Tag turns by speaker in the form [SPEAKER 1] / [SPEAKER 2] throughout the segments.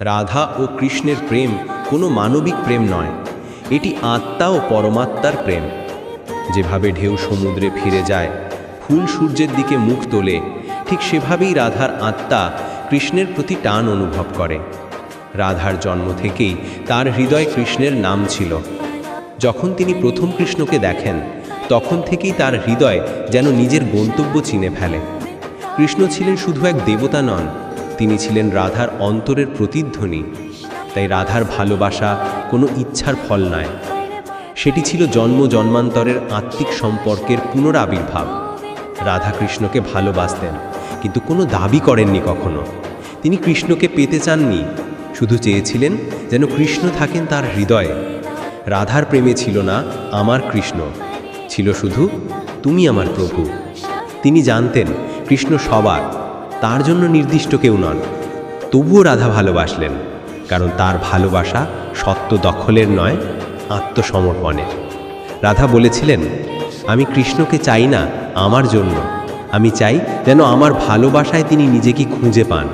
[SPEAKER 1] রাধা ও কৃষ্ণের প্রেম কোনো মানবিক প্রেম নয়, এটি আত্মা ও পরমাত্মার প্রেম। যেভাবে ঢেউ সমুদ্রে ফিরে যায়, ফুল সূর্যের দিকে মুখ তোলে, ঠিক সেভাবেই রাধার আত্মা কৃষ্ণের প্রতি টান অনুভব করে। রাধার জন্ম থেকেই তার হৃদয় কৃষ্ণের নাম ছিল। যখন তিনি প্রথম কৃষ্ণকে দেখেন, তখন থেকেই তার হৃদয় যেন নিজের গন্তব্য চিনে ফেলে। কৃষ্ণ ছিলেন শুধু এক দেবতা নন তিনি ছিলেন রাধার অন্তরের প্রতিধ্বনি। তাই রাধার ভালোবাসা কোনো ইচ্ছার ফল নয়। সেটি ছিল জন্ম জন্মান্তরের আত্মিক সম্পর্কের পুনরাবির্ভাব। রাধাকৃষ্ণকে ভালোবাসতেন, কিন্তু কোনো দাবি করেননি কখনো। তিনি কৃষ্ণকে পেতে চাননি, শুধু চেয়েছিলেন যেন কৃষ্ণ থাকেন তার হৃদয়ে। রাধার প্রেমে ছিল না আমার কৃষ্ণ, ছিল শুধু তুমি আমার প্রভু। তিনি জানতেন, কৃষ্ণ সবার তার জন্য নির্দিষ্ট কেউ নন। তবুও রাধা ভালোবাসলেন, কারণ তার ভালোবাসা সত্য দখলের নয়, আত্মসমর্পণের। রাধা বলেছিলেন, আমি কৃষ্ণকে চাই না আমার জন্য, আমি চাই যেন আমার ভালোবাসায় তিনি নিজেকে খুঁজে পান।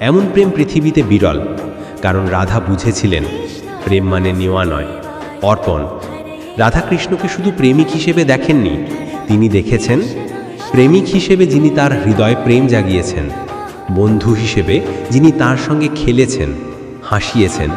[SPEAKER 1] এমন প্রেম পৃথিবীতে বিরল, কারণ রাধা বুঝেছিলেন, প্রেম মানে নেওয়া নয়, অর্পণ। রাধা কৃষ্ণকে শুধু প্রেমিক হিসেবে দেখেননি, তিনি দেখেছেন প্রেমিক হিসেবে যিনি তার হৃদয় প্রেম জাগিয়েছেন বন্ধু হিসেবে যিনি তার সঙ্গে খেলেছেন হাসিয়েছেন